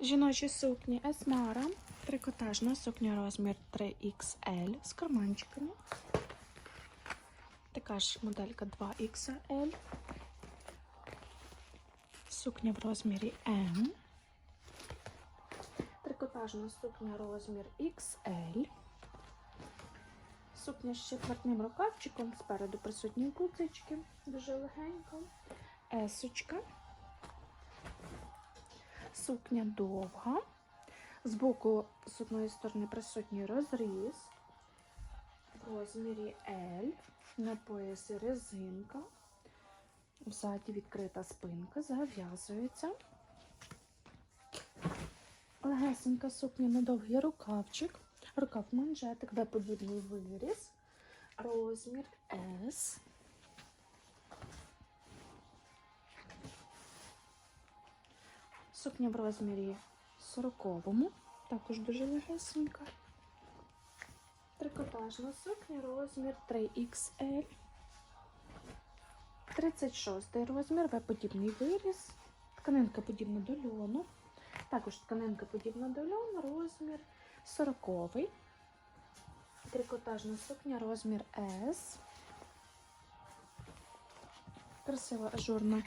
Жіночі сукні Есмара. Трикотажна сукня розмір 3XL з карманчиками. Така ж моделька 2XL. Сукня в розмірі М. Трикотажна сукня розмір XL. Сукня з четвертним рукавчиком. Спереду присутні гудзички. Дуже легенько. Есочка. Сукня довга. Збоку з одної сторони присутній розріз в розмірі L. На поясі резинка. Взаді відкрита спинка, зав'язується. Легесенька сукня на довгий рукавчик. Рукав манжетик, де подібний виріз. Розмір S. Сукня в розмірі 40-му, також дуже легесенька. Трикотажна сукня, розмір 3XL. 36 розмір, В-подібний виріз. Тканинка подібна до льону. Також тканинка подібна до льону, розмір 40-й. Трикотажна сукня, розмір S. Красива ажурна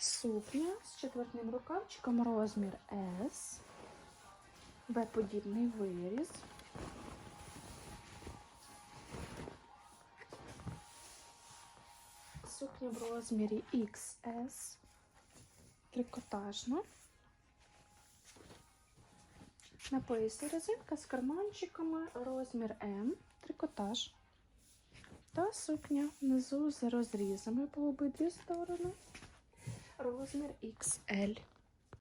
сукня з четвертним рукавчиком, розмір S. В-подібний виріз. Сукня в розмірі XS. Трикотажна. На поясі резинка з карманчиками, розмір М, трикотаж. Та сукня внизу з розрізами по обидві сторони. Розмір XL.